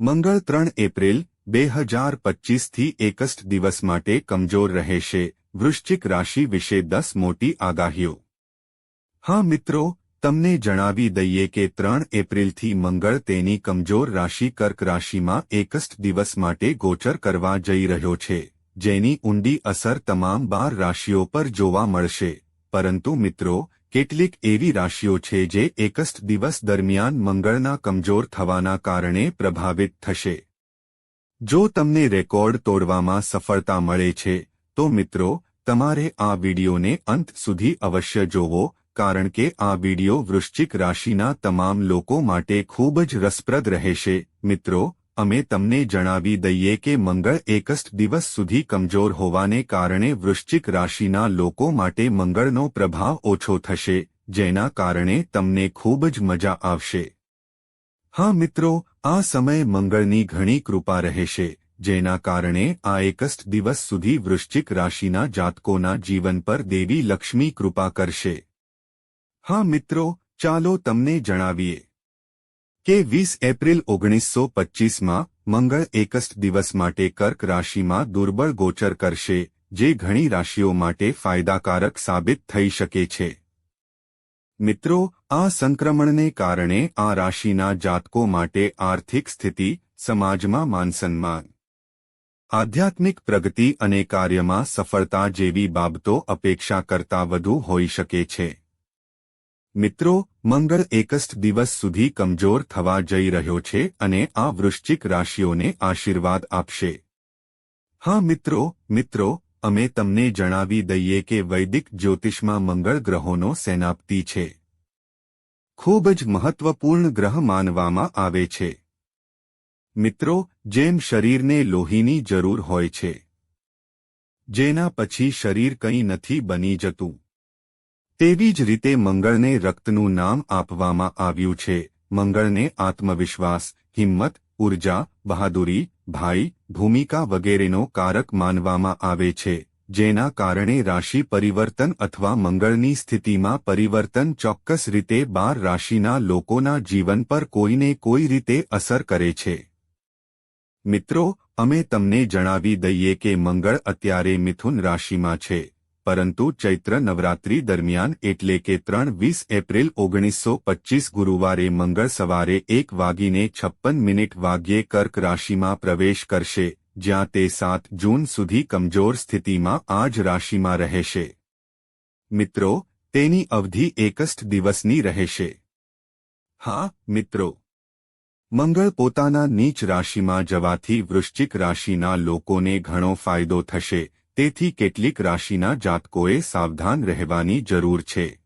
મંગળ ત્રણ એપ્રિલ, બે હજાર પચીસથી એકસ્ટ દિવસ માટે કમજોર રહેશે. વૃશ્ચિક રાશિ વિશે દસ મોટી આગાહીઓ. હા મિત્રો, તમને જણાવી દઈએ કે ત્રણ એપ્રિલથી મંગળ તેની કમજોર રાશિ કર્ક રાશિમાં એકસ્ટ દિવસ માટે ગોચર કરવા જઈ રહ્યો છે, જેની ઊંડી અસર તમામ બાર રાશિઓ પર જોવા મળશે. પરંતુ મિત્રો કેટલીક એવી રાશિઓ છે જે એકસ્ટ દિવસ દરમિયાન મંગળના કમજોર થવાના કારણે પ્રભાવિત થશે. જો તમને રેકોર્ડ તોડવામાં સફળતા મળે છે, તો મિત્રો, તમારે આ વિડિયોને અંત સુધી અવશ્ય જોવો, કારણ કે આ વિડિયો વૃશ્ચિક રાશિના તમામ લોકો માટે ખૂબ જ રસપ્રદ રહેશે. મિત્રો અમે તમને જણાવી દઈએ કે મંગળ એકસ્ટ દિવસ સુધી કમજોર હોવાને કારણે વૃશ્ચિક રાશિના લોકો માટે મંગળનો પ્રભાવ ઓછો થશે, જેના કારણે તમને ખૂબ જ મજા આવશે. હા મિત્રો, આ સમય મંગળની ઘણી કૃપા રહેશે, જેના કારણે આ એકસ્ટ દિવસ સુધી વૃશ્ચિક રાશિના જાતકોના જીવન પર દેવી લક્ષ્મી કૃપા કરશે. હા મિત્રો, ચાલો તમને જણાવીએ. કે વીસ એપ્રિલ ઓગણીસો પચ્ચીસમાં મંગળ એકસ્ટ દિવસ માટે કર્ક રાશિમાં દુર્બળ ગોચર કરશે, જે ઘણી રાશિઓ માટે ફાયદાકારક સાબિત થઈ શકે છે. મિત્રો, આ સંક્રમણને કારણે આ રાશિના જાતકો માટે આર્થિક સ્થિતિ, સમાજમાં માનસન્માન, આધ્યાત્મિક પ્રગતિ અને કાર્યમાં સફળતા જેવી બાબતો અપેક્ષા કરતા વધુ હોઈ શકે છે. મિત્રો, મંગળ એકસ્ટ દિવસ સુધી કમજોર થવા જઈ રહ્યો છે અને આ વૃશ્ચિક રાશિઓને આશીર્વાદ આપશે. હા મિત્રો મિત્રો, અમે તમને જણાવી દઈએ કે વૈદિક જ્યોતિષમાં મંગળ ગ્રહોનો સેનાપ્તિ છે. ખૂબ જ મહત્વપૂર્ણ ગ્રહ માનવામાં આવે છે. મિત્રો, જેમ શરીરને લોહીની જરૂર હોય છે, જેના પછી શરીર કંઈ નથી બની જતું. તેવી જ રીતે મંગળને રક્તનું નામ આપવામાં આવ્યું છે. મંગળને આત્મવિશ્વાસ, હિંમત, ઊર્જા, બહાદુરી, ભાઈ, ભૂમિકા વગેરેનો કારક માનવામાં આવે છે, જેના કારણે રાશિ પરિવર્તન અથવા મંગળની સ્થિતિમાં પરિવર્તન ચોક્કસ રીતે બાર રાશિના લોકોના જીવન પર કોઈને કોઈ રીતે અસર કરે છે. મિત્રો, અમે તમને જણાવી દઈએ કે મંગળ અત્યારે મિથુન રાશિમાં છે. પરંતુ ચૈત્ર નવરાત્રી દરમિયાન એટલે કે ત્રણ વીસ એપ્રિલ ઓગણીસો પચ્ચીસ ગુરુવારે મંગળ સવારે એક વાગીને છપ્પન મિનિટ વાગ્યે કર્ક રાશિમાં પ્રવેશ કરશે, જ્યાં તે સાત જૂન સુધી કમજોર સ્થિતિમાં આ જ રાશિમાં રહેશે. મિત્રો, તેની અવધિ એકસ્ટ દિવસની રહેશે. હા, મિત્રો. મંગળ પોતાના નીચ રાશિમાં જવાથી વૃશ્ચિક રાશિના લોકોને ઘણો ફાયદો થશે તેથી કેટલીક રાશિના જાતકોએ સાવધાન રહેવાની જરૂર છે.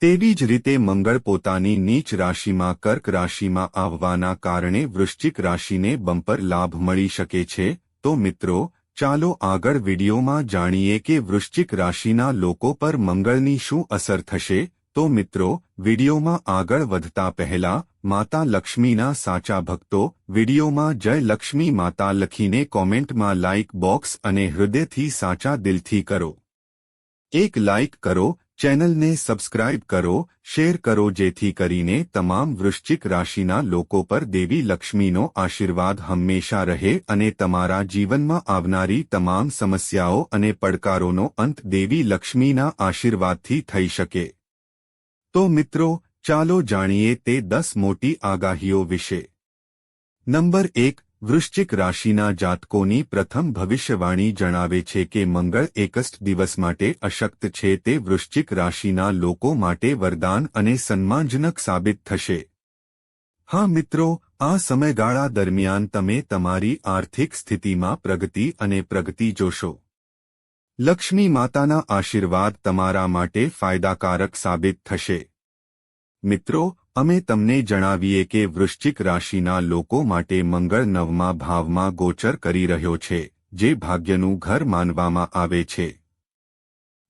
તેવી જ રીતે મંગળ પોતાની નીચ રાશિમાં કર્ક રાશિમાં આવવાના કારણે વૃશ્ચિક રાશિને બમ્પર લાભ મળી શકે છે. તો મિત્રો, ચાલો આગળ વિડીયોમાં જાણીએ કે વૃશ્ચિક રાશિના લોકો પર મંગળની શું અસર થશે. તો મિત્રો વિડીયોમાં આગળ વધતા પહેલા માતા લક્ષ્મીના સાચા ભક્તો વિડીયોમાં જય લક્ષ્મી માતા લખીને કોમેન્ટમાં લાઇક બોક્સ અને હૃદયથી સાચા દિલથી કરો. એક લાઇક કરો, ચેનલને સબસ્ક્રાઇબ કરો શેર કરો જેથી કરીને તમામ વૃશ્ચિક રાશિના લોકો પર દેવી લક્ષ્મીનો આશીર્વાદ હંમેશા રહે અને તમારા જીવનમાં આવનારી તમામ સમસ્યાઓ અને પડકારોનો અંત દેવી લક્ષ્મીના આશીર્વાદથી થઈ શકે. તો મિત્રો, ચાલો જાણીએ તે દસ મોટી આગાહીઓ વિશે. નંબર એક, વૃશ્ચિક રાશિના જાતકોની પ્રથમ ભવિષ્યવાણી જણાવે છે કે મંગળ એકસ્ટ દિવસ માટે અશક્ત છે તે વૃશ્ચિક રાશિના લોકો માટે વરદાન અને સન્માનજનક સાબિત થશે. હા મિત્રો, આ સમયગાળા દરમિયાન તમે તમારી આર્થિક સ્થિતિમાં પ્રગતિ અને પ્રગતિ જોશો. લક્ષ્મી માતાના આશીર્વાદ તમારા માટે ફાયદાકારક સાબિત થશે. મિત્રો, અમે તમને જણાવીએ કે વૃશ્ચિક રાશિના લોકો માટે મંગળ નવમા ભાવમાં ગોચર કરી રહ્યો છે, જે ભાગ્યનું ઘર માનવામાં આવે છે.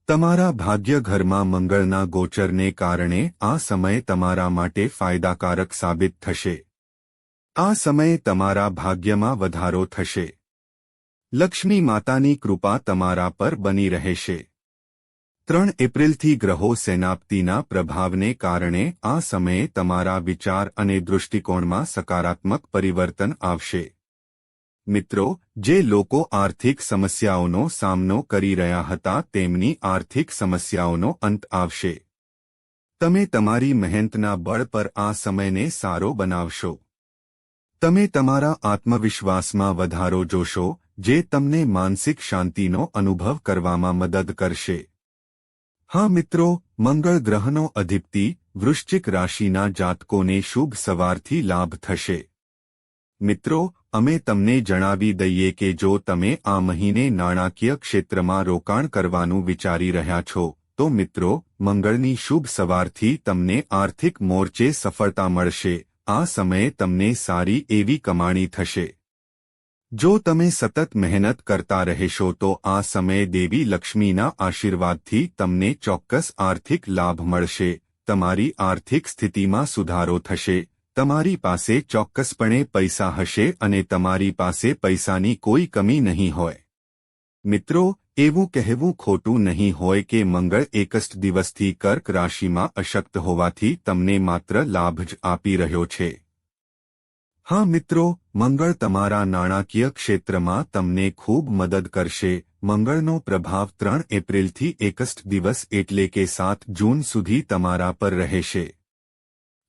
તમારા ભાગ્ય ઘરમાં મંગળના ગોચરને કારણે આ સમય તમારા માટે ફાયદાકારક સાબિત થશે. આ સમયે તમારા ભાગ્યમાં વધારો થશે. લક્ષ્મી માતાની કૃપા તમારા પર બની રહેશે. ત્રણ એપ્રિલથી ગ્રહો સેનાપ્તિના પ્રભાવને કારણે આ સમયે તમારા વિચાર અને દૃષ્ટિકોણમાં સકારાત્મક પરિવર્તન આવશે. મિત્રો, જે લોકો આર્થિક સમસ્યાઓનો સામનો કરી રહ્યા હતા તેમની આર્થિક સમસ્યાઓનો અંત આવશે. તમે તમારી મહેનતના બળ પર આ સમયને સારો બનાવશો. તમે તમારા આત્મવિશ્વાસમાં વધારો જોશો જે તમને માનસિક શાંતિનો અનુભવ કરવામાં મદદ કરશે. હા મિત્રો, મંગળ ગ્રહનો અધિપતિ વૃશ્ચિક રાશિના જાતકોને શુભ સવારથી લાભ થશે. મિત્રો, અમે તમને જણાવી દઈએ કે જો તમે આ મહિને નાણાકીય ક્ષેત્રમાં રોકાણ કરવાનું વિચારી રહ્યા છો, તો મિત્રો, મંગળની શુભ સવારથી તમને આર્થિક મોરચે સફળતા મળશે. આ સમયે તમને સારી એવી કમાણી થશે. જો તમે સતત મહેનત કરતા રહેશો તો આ સમયે દેવી લક્ષ્મીના આશીર્વાદથી તમને ચોક્કસ આર્થિક લાભ મળશે, તમારી આર્થિક સ્થિતિમાં સુધારો થશે, તમારી પાસે ચોક્કસપણે પૈસા હશે અને તમારી પાસે પૈસાની કોઈ કમી નહીં હોય. મિત્રો, એવું કહેવું ખોટું નહીં હોય કે મંગળ એકસ્ટ દિવસથી કર્ક રાશિમાં અશક્ત હોવાથી તમને માત્ર લાભ જ આપી રહ્યો છે. હા મિત્રો મંગળ તમારા નાણાકીય ક્ષેત્રમાં તમને ખૂબ મદદ કરશે. મંગળનો પ્રભાવ ત્રણ એપ્રિલથી એકસ્ટ દિવસ એટલે કે સાત જૂન સુધી તમારા પર રહેશે.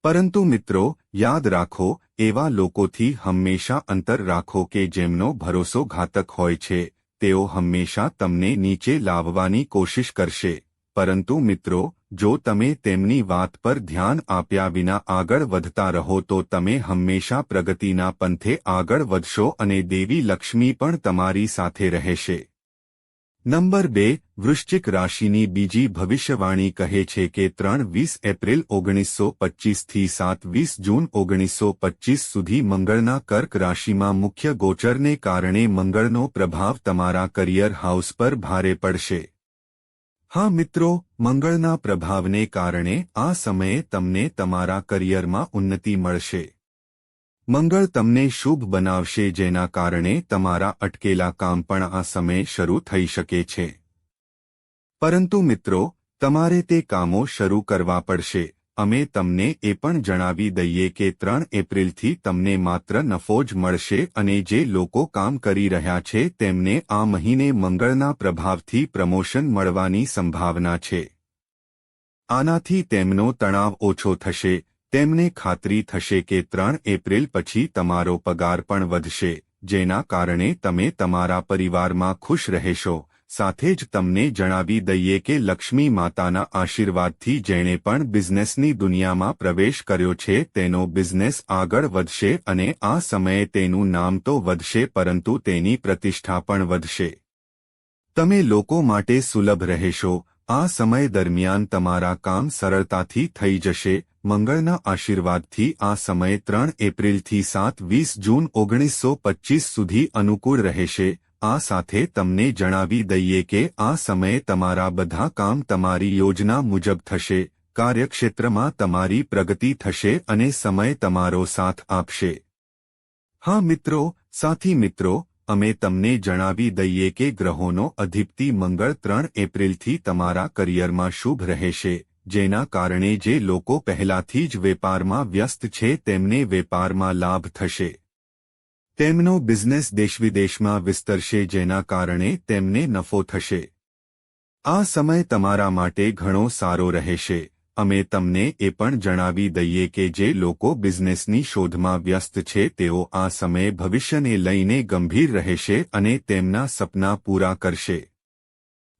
પરંતુ મિત્રો, યાદ રાખો, એવા લોકોથી હંમેશા અંતર રાખો કે જેમનો ભરોસો ઘાતક હોય છે. તેઓ હંમેશા તમને નીચે લાવવાની કોશિશ કરશે. પરંતુ મિત્રો જો તમે તેમની વાત પર ધ્યાન આપ્યા વિના આગળ વધતા રહો તો તમે હંમેશા પ્રગતિના પંથે આગળ વધશો અને દેવી લક્ષ્મી પણ તમારી સાથે રહેશે. નંબર બે, વૃશ્ચિક રાશિની બીજી ભવિષ્યવાણી કહે છે કે ત્રણ વીસ એપ્રિલ ઓગણીસો પચ્ચીસથી સાત વીસ જૂન ઓગણીસો પચ્ચીસ સુધી મંગળના કર્ક રાશિમાં મુખ્ય ગોચરને કારણે મંગળનો પ્રભાવ તમારા કરિયર હાઉસ પર ભારે પડશે. હા મિત્રો, મંગળના પ્રભાવને કારણે આ સમયે તમને તમારા કરિયરમાં ઉન્નતિ મળશે. મંગળ તમને શુભ બનાવશે જેના કારણે તમારા અટકેલા કામ પણ આ સમયે શરૂ થઈ શકે છે. પરંતુ મિત્રો, તમારે તે કામો શરૂ કરવા પડશે. અમે તમને એ પણ જણાવી દઈએ કે ત્રણ એપ્રિલથી તમને માત્ર નફો જ મળશે અને જે લોકો કામ કરી રહ્યા છે તેમને આ મહિને મંગળના પ્રભાવથી પ્રમોશન મળવાની સંભાવના છે. આનાથી તેમનો તણાવ ઓછો થશે, તેમને ખાતરી થશે કે ત્રણ એપ્રિલ પછી તમારો પગાર પણ વધશે, જેના કારણે તમે તમારા પરિવારમાં ખુશ રહેશો. સાથે જ તમને જણાવી દઈએ કે લક્ષ્મી માતાના આશીર્વાદથી જેણે પણ બિઝનેસની દુનિયામાં પ્રવેશ કર્યો છે, તેનો બિઝનેસ આગળ વધશે અને આ સમયે તેનું નામ તો વધશે પરંતુ તેની પ્રતિષ્ઠા પણ વધશે. તમે લોકો માટે સુલભ રહેશો. આ સમય દરમિયાન તમારા કામ સરળતાથી થઈ જશે. મંગળના આશીર્વાદથી આ સમય ત્રણ એપ્રિલથી સાત વીસ જૂન ઓગણીસો પચ્ચીસ સુધી અનુકૂળ રહેશે. આ સાથે તમને જણાવી દઈએ કે આ સમયે તમારા બધા કામ તમારી યોજના મુજબ થશે, કાર્યક્ષેત્રમાં તમારી પ્રગતિ થશે અને સમય તમારો સાથ આપશે. હા મિત્રો, સાથી મિત્રો, અમે તમને જણાવી દઈએ કે ગ્રહોનો અધિપતિ મંગળ ત્રણ એપ્રિલથી તમારા કરિયરમાં શુભ રહેશે, જેના કારણે જે લોકો પહેલાથી જ વેપારમાં વ્યસ્ત છે તેમને વેપારમાં લાભ થશે. તેમનો બિઝનેસ દેશવિદેશમાં વિસ્તરશે જેના કારણે તેમને નફો થશે. આ સમય તમારા માટે ઘણો સારો રહેશે. અમે તમને એ પણ જણાવી દઈએ કે જે લોકો બિઝનેસની શોધમાં વ્યસ્ત છે તેઓ આ સમયે ભવિષ્યને લઈને ગંભીર રહેશે અને તેમના સપના પૂરા કરશે.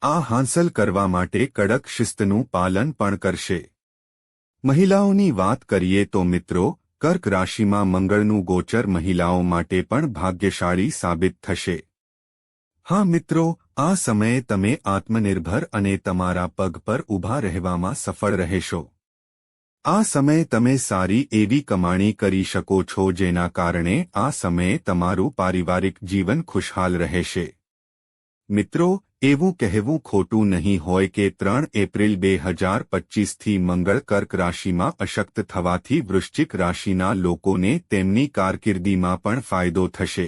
આ હાંસલ કરવા માટે કડક શિસ્તનું પાલન પણ કરશે. મહિલાઓની વાત કરીએ તો મિત્રો કર્ક રાશિમાં મંગળનું ગોચર મહિલાઓ માટે પણ ભાગ્યશાળી સાબિત થશે. હા મિત્રો, આ સમયે તમે આત્મનિર્ભર અને તમારા પગ પર ઊભા રહેવામાં સફળ રહેશો. આ સમયે તમે સારી એવી કમાણી કરી શકો છો જેના કારણે આ સમયે તમારું પારિવારિક જીવન ખુશહાલ રહેશે. મિત્રો એવું કહેવું ખોટું નહીં હોય કે ત્રણ એપ્રિલ બે હજાર પચ્ચીસથી મંગળ કર્ક રાશિમાં અશક્ત થવાથી વૃશ્ચિક રાશિના લોકોને તેમની કારકિર્દીમાં પણ ફાયદો થશે.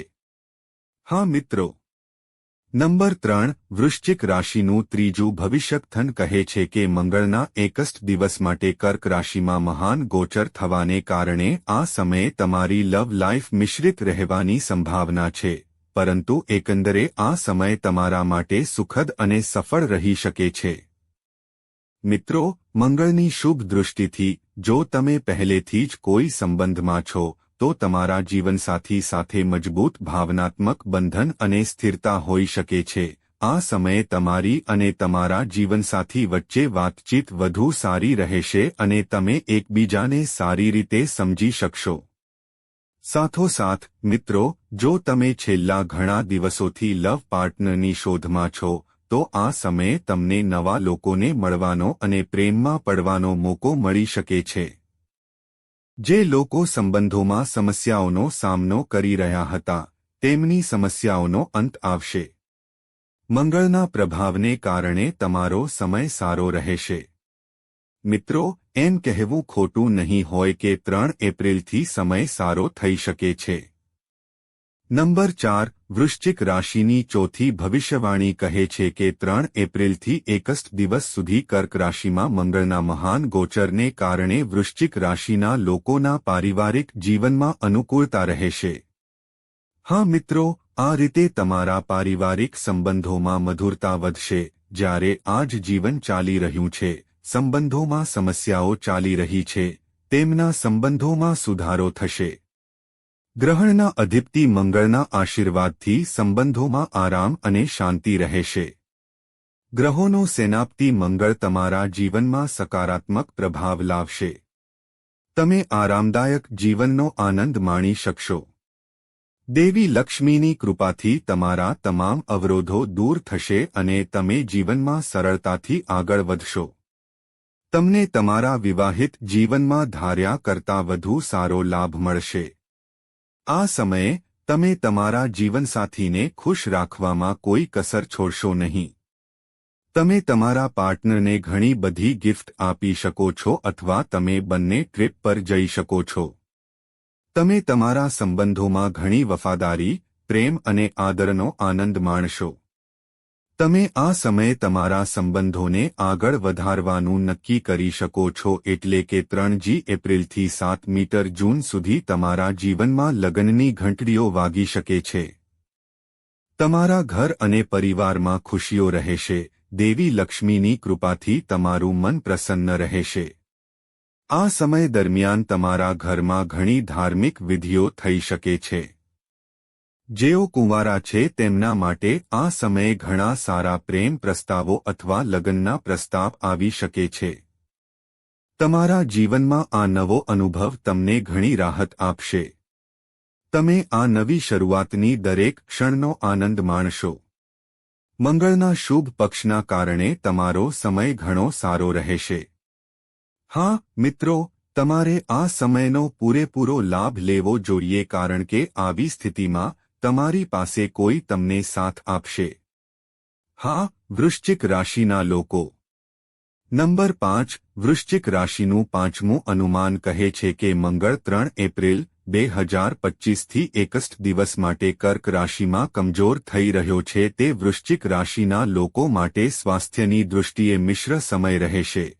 હા, મિત્રો. નંબર ત્રણ, વૃશ્ચિક રાશિનું ત્રીજું ભવિષ્યકથન કહે છે કે મંગળના એકસ્ટ દિવસ માટે કર્ક રાશિમાં મહાન ગોચર થવાને કારણે આ સમયે તમારી લવ લાઈફ મિશ્રિત રહેવાની સંભાવના છે. પરંતુ એકંદરે આ સમય તમારા માટે સુખદ અને સફળ રહી શકે છે. મિત્રો, મંગળની શુભ દૃષ્ટિથી, જો તમે પહેલેથી જ કોઈ સંબંધમાં છો, તો તમારા જીવનસાથી સાથે મજબૂત ભાવનાત્મક બંધન અને સ્થિરતા હોઈ શકે છે. આ સમયે તમારી અને તમારા જીવનસાથી વચ્ચે વાતચીત વધુ સારી રહેશે અને તમે એકબીજાને સારી રીતે સમજી શકશો. સાથોસાથ, મિત્રો, જો તમે છેલ્લા ઘણા દિવસોથી લવ પાર્ટનરની શોધમાં છો, તો આ સમયે તમને નવા લોકોને મળવાનો અને પ્રેમમાં પડવાનો મોકો મળી શકે છે. જે લોકો સંબંધોમાં સમસ્યાઓનો સામનો કરી રહ્યા હતા, તેમની સમસ્યાઓનો અંત આવશે. મંગળના પ્રભાવને કારણે તમારો સમય સારો રહેશે. મિત્રો એમ કહેવું ખોટું નહીં હોય કે ત્રણ એપ્રિલથી સમય સારો થઈ શકે છે. નંબર ચાર, વૃશ્ચિક રાશિની ચોથી ભવિષ્યવાણી કહે છે કે ત્રણ એપ્રિલથી એકસ્ટ દિવસ સુધી કર્ક રાશિમાં મંગળના મહાન ગોચરને કારણે વૃશ્ચિક રાશિના લોકોના પારિવારિક જીવનમાં અનુકૂળતા રહેશે. હા મિત્રો, આ રીતે તમારા પારિવારિક સંબંધોમાં મધુરતા વધશે, જ્યારે આજ જીવન ચાલી રહ્યું છે. સંબંધોમાં સમસ્યાઓ ચાલી રહી છે, તેમના સંબંધોમાં સુધારો થશે. ગ્રહણના અધિપતિ મંગળના આશીર્વાદથી સંબંધોમાં આરામ અને શાંતિ રહેશે. ગ્રહોનો સેનાપતિ મંગળ તમારા જીવનમાં સકારાત્મક પ્રભાવ લાવશે. તમે આરામદાયક જીવનનો આનંદ માણી શકશો. દેવી લક્ષ્મીની કૃપાથી તમારા તમામ અવરોધો દૂર થશે અને તમે જીવનમાં સરળતાથી આગળ વધશો. તમને તમારા વિવાહિત જીવનમાં ધાર્યા કરતા વધુ સારો લાભ મળશે. આ સમયે, તમે તમારા જીવનસાથીને ખુશ રાખવામાં કોઈ કસર છોડશો નહીં. તમે તમારા પાર્ટનરને ઘણી બધી ગિફ્ટ આપી શકો છો અથવા તમે બંને ટ્રીપ પર જઈ શકો છો. તમે તમારા સંબંધોમાં ઘણી વફાદારી, પ્રેમ અને આદરનો આનંદ માણશો. તમે આ સમયે તમારા સંબંધોને આગળ વધારવાનું નક્કી કરી શકો છો એટલે કે ત્રણજી એપ્રિલથી સાત મીટર જૂન સુધી તમારા જીવનમાં લગ્નની ઘંટડીઓ વાગી શકે છે. તમારા ઘર અને પરિવારમાં ખુશીઓ રહેશે, દેવી લક્ષ્મીની કૃપાથી તમારું મન પ્રસન્ન રહેશે. આ સમય દરમિયાન તમારા ઘરમાં ઘણી ધાર્મિક વિધિઓ થઈ શકે છે. જેઓ કુંવારા છે તેમના માટે આ સમયે ઘણા સારા પ્રેમ પ્રસ્તાવો અથવા લગ્નના પ્રસ્તાવ આવી શકે છે. તમારા જીવનમાં આ નવો અનુભવ તમને ઘણી રાહત આપશે. તમે આ નવી શરૂઆતની દરેક ક્ષણનો આનંદ માણશો. મંગળના શુભ પક્ષના કારણે તમારો સમય ઘણો સારો રહેશે. હા, મિત્રો, તમારે આ સમયનો પૂરેપૂરો લાભ લેવો જોઈએ કારણ કે આવી સ્થિતિમાં તમારી પાસે કોઈ તમને સાથ આપશે. હા, વૃશ્ચિક રાશિના લોકો. નંબર પાંચ, વૃશ્ચિક રાશિનું પાંચમું અનુમાન કહે છે કે મંગળ ત્રણ એપ્રિલ, બે હજાર પચ્ચીસથી એકસઠ દિવસ માટે કર્ક રાશિમાં કમજોર થઈ રહ્યો છે તે વૃશ્ચિક રાશિના લોકો માટે સ્વાસ્થ્યની દૃષ્ટિએ મિશ્ર સમય રહેશે.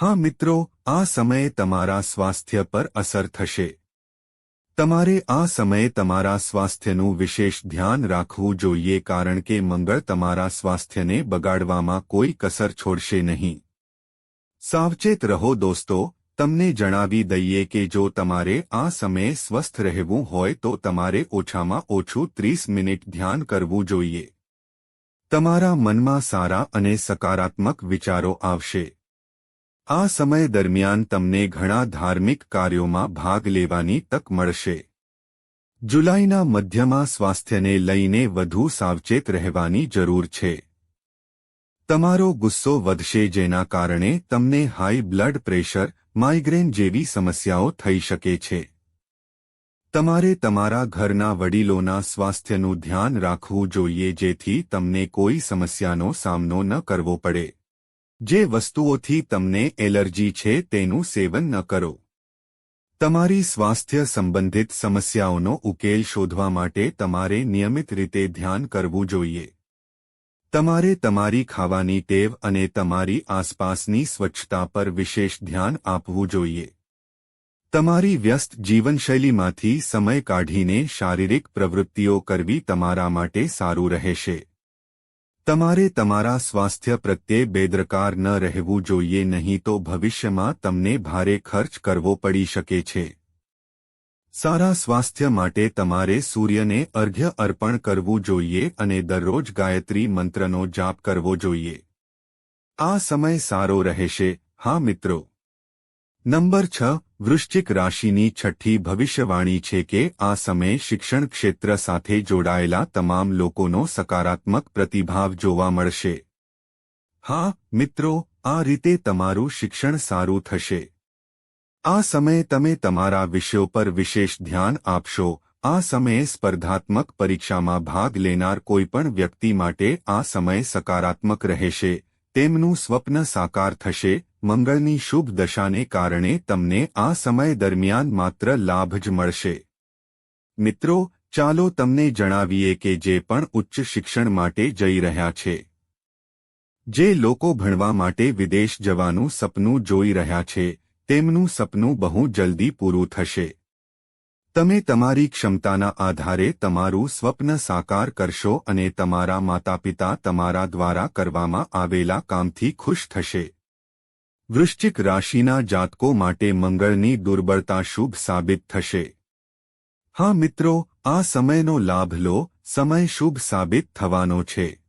હા મિત્રો, આ સમયે તમારા સ્વાસ્થ્ય પર અસર થશે. તમારે આ સમયે તમારા સ્વાસ્થ્યનું વિશેષ ધ્યાન રાખવું જોઈએ કારણ કે મંગળ તમારા સ્વાસ્થ્યને બગાડવામાં કોઈ કસર છોડશે નહીં. સાવચેત રહો દોસ્તો, તમને જણાવી દઈએ કે જો તમારે આ સમયે સ્વસ્થ રહેવું હોય તો તમારે ઓછામાં ઓછું ત્રીસ મિનિટ ધ્યાન કરવું જોઈએ. તમારા મનમાં સારા અને સકારાત્મક વિચારો આવશે. આ સમય દરમિયાન તમને ઘણા ધાર્મિક કાર્યોમાં ભાગ લેવાની તક મળશે. જુલાઈના મધ્યમાં સ્વાસ્થ્યને લઈને વધુ સાવચેત રહેવાની જરૂર છે. તમારો ગુસ્સો વધશે જેના કારણે તમને હાઈ બ્લડ પ્રેશર, માઇગ્રેન જેવી સમસ્યાઓ થઈ શકે છે. તમારે તમારા ઘરના વડીલોના સ્વાસ્થ્યનું ધ્યાન રાખવું જોઈએ જેથી તમને કોઈ સમસ્યાનો સામનો ન કરવો પડે. જે વસ્તુઓથી તમને એલર્જી છે તેનું સેવન ન કરો. તમારી સ્વાસ્થ્ય સંબંધિત સમસ્યાઓનો ઉકેલ શોધવા માટે તમારે નિયમિત રીતે ધ્યાન કરવું જોઈએ. તમારે તમારી ખાવાની ટેવ અને તમારી આસપાસની સ્વચ્છતા પર વિશેષ ધ્યાન આપવું જોઈએ. તમારી વ્યસ્ત જીવનશૈલીમાંથી સમય કાઢીને શારીરિક પ્રવૃત્તિઓ કરવી તમારા માટે સારું રહેશે. તમારે તમારા સ્વાસ્થ્ય પ્રત્યે બેદરકાર ન રહેવું જોઈએ નહીં તો ભવિષ્યમાં તમને ભારે ખર્ચ કરવો પડી શકે છે. સારા સ્વાસ્થ્ય માટે તમારે સૂર્યને અર્ઘ્ય અર્પણ કરવું જોઈએ અને દરરોજ ગાયત્રી મંત્રનો જાપ કરવો જોઈએ. આ સમય સારો રહેશે. હા મિત્રો. નંબર છ. વૃશ્ચિક રાશિની છઠ્ઠી ભવિષ્યવાણી છે કે આ સમયે શિક્ષણ ક્ષેત્ર સાથે જોડાયેલા તમામ લોકોનો સકારાત્મક પ્રતિભાવ જોવા મળશે. હા, મિત્રો, આ રીતે તમારું શિક્ષણ સારું થશે. આ સમયે તમે તમારા વિષયો પર વિશેષ ધ્યાન આપશો. આ સમયે સ્પર્ધાત્મક પરીક્ષામાં ભાગ લેનાર કોઈપણ વ્યક્તિ માટે આ સમય સકારાત્મક રહેશે. તેમનું સ્વપ્ન સાકાર થશે. મંગળની શુભ દશાને કારણે તમને આ સમય દરમિયાન માત્ર લાભ જ મળશે. મિત્રો, ચાલો તમને જણાવીએ કે જે પણ ઉચ્ચ શિક્ષણ માટે જઈ રહ્યા છે. જે લોકો ભણવા માટે વિદેશ જવાનું સપનું જોઈ રહ્યા છે, તેમનું સપનું બહુ જલ્દી પૂરું થશે. તમે તમારી ક્ષમતાના આધારે તમારું સ્વપ્ન સાકાર કરશો અને તમારા માતાપિતા તમારા દ્વારા કરવામાં આવેલા કામથી ખુશ થશે. વૃશ્ચિક રાશિના જાતકો માટે મંગળની દુર્બળતા શુભ સાબિત થશે. હા મિત્રો, આ સમયનો લાભ લો, સમય શુભ સાબિત થવાનો છે.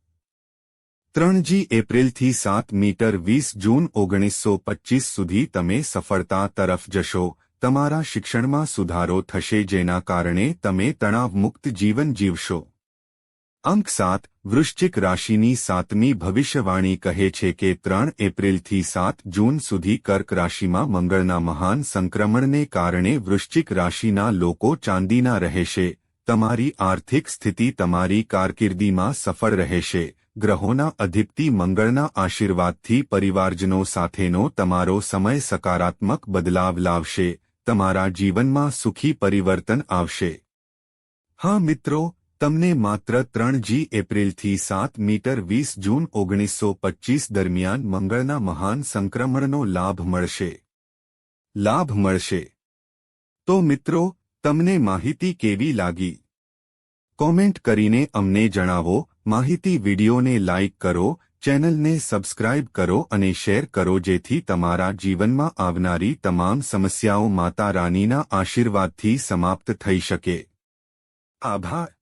ત્રણજી એપ્રિલથી સાત મીટર વીસ જૂન ઓગણીસો પચ્ચીસ સુધી તમે સફળતા તરફ જશો. તમારા શિક્ષણમાં સુધારો થશે જેના કારણે તમે તણાવમુક્ત જીવન જીવશો. અંક સાત, વૃશ્ચિક રાશિની સાતમી ભવિષ્યવાણી કહે છે કે ત્રણ એપ્રિલથી સાત જૂન સુધી કર્ક રાશિમાં મંગળના મહાન સંક્રમણને કારણે વૃશ્ચિક રાશિના લોકો ચાંદીના રહેશે. તમારી આર્થિક સ્થિતિ તમારી કારકિર્દીમાં સફળ રહેશે. ગ્રહોના અધિપતિ મંગળના આશીર્વાદથી પરિવારજનો સાથેનો તમારો સમય સકારાત્મક બદલાવ લાવશે. તમારા જીવનમાં સુખી પરિવર્તન આવશે. હા મિત્રો તમને માત્ર ત્રણ જી એપ્રિલથી સાત મીટર વીસ જૂન ઓગણીસો પચ્ચીસ દરમિયાન મંગળના મહાન સંક્રમણનો લાભ મળશે. લાભ મળશે. તો મિત્રો, તમને માહિતી કેવી લાગી? કોમેન્ટ કરીને અમને જણાવો, માહિતી વિડીયોને લાઇક કરો, ચેનલને સબસ્ક્રાઇબ કરો અને શેર કરો જેથી તમારા જીવનમાં આવનારી તમામ સમસ્યાઓ માતા રાનીના આશીર્વાદથી સમાપ્ત થઈ શકે. આભાર.